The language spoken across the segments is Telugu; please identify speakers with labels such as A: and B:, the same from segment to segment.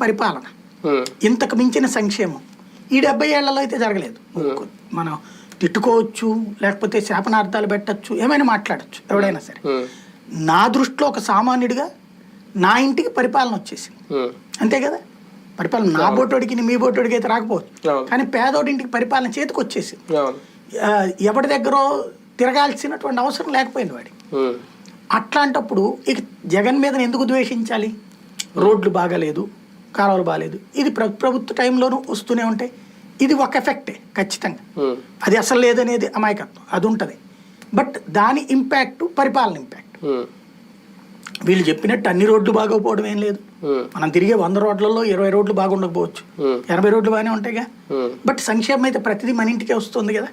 A: పరిపాలన. ఇంతకు మించిన సంక్షేమం. ఈ డెబ్బై ఏళ్ళలో అయితే జరగలేదు. మనం తిట్టుకోవచ్చు లేకపోతే శాపనార్థాలు పెట్టచ్చు ఏమైనా మాట్లాడచ్చు ఎవడైనా సరే. నా దృష్టిలో ఒక సామాన్యుడిగా నా ఇంటికి పరిపాలన వచ్చేసింది. అంతే కదా? పరిపాలన నా బోటోడికి మీ బోటోడికి అయితే రాకపోవచ్చు. కానీ పేదోడి ఇంటికి పరిపాలన చేతికి వచ్చేసింది. ఎవరి దగ్గర తిరగాల్సినటువంటి అవసరం లేకపోయింది వాడి అట్లాంటప్పుడు ఇక జగన్ మీద ఎందుకు ద్వేషించాలి? రోడ్లు బాగాలేదు. కాలువలు బాగాలేదు ఇది ప్ర ప్రభుత్వ టైంలోనూ వస్తూనే ఉంటాయి. ఇది ఒక ఎఫెక్టే ఖచ్చితంగా. అది అసలు లేదనేది అమాయకత్వం. అది ఉంటుంది. బట్ దాని ఇంపాక్ట్ పరిపాలన ఇంపాక్ట్. వీళ్ళు చెప్పినట్టు అన్ని రోడ్లు బాగోకపోవడం ఏం లేదు. మనం తిరిగే వంద రోడ్లలో ఇరవై రోడ్లు బాగుండకపోవచ్చు. ఎనభై రోడ్లు బాగానే ఉంటాయిగా. బట్ సంక్షేమం అయితే ప్రతిదీ మన ఇంటికే వస్తుంది కదా.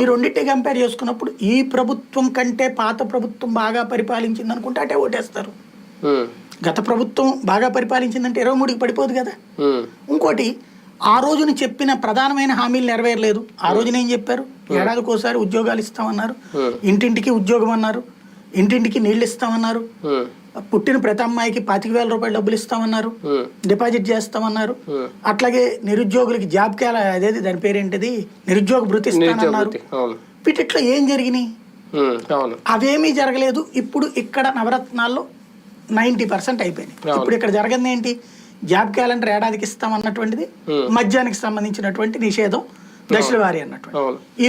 A: ఈ రెండింటి కంపేర్ చేసుకున్నప్పుడు ఈ ప్రభుత్వం కంటే పాత ప్రభుత్వం బాగా పరిపాలించింది అనుకుంటే అటే ఓటేస్తారు. గత ప్రభుత్వం బాగా పరిపాలించిందంటే ఇరవై మూడుకి పడిపోదు కదా. ఇంకోటి ఆ రోజున చెప్పిన ప్రధానమైన హామీలు నెరవేరలేదు. ఆ రోజున ఏం చెప్పారు? ఏడాదికోసారి ఉద్యోగాలు ఇస్తామన్నారు. ఇంటింటికి ఉద్యోగం అన్నారు. ఇంటింటికి నీళ్ళు ఇస్తామన్నారు. పుట్టిన ప్రతి అమ్మాయికి పాతిక వేల రూపాయలు డబ్బులు ఇస్తామన్నారు. డిపాజిట్ చేస్తామన్నారు. అట్లాగే నిరుద్యోగులకి జాబ్ క్యాల అదేది దాని పేరేంటిది? నిరుద్యోగ భృతి
B: అవును.
A: వీటిట్లో ఏం జరిగినాయి? అవేమీ జరగలేదు. ఇప్పుడు ఇక్కడ నవరత్నాల్లో నైంటీ పర్సెంట్ అయిపోయినాయి. ఇప్పుడు ఇక్కడ జరగంది ఏంటి జాబ్ క్యాలెండర్ ఏడాదికి ఇస్తామన్నటువంటిది
B: Hmm.
A: మద్యానికి సంబంధించినటువంటి నిషేధం దశల వారి ఈ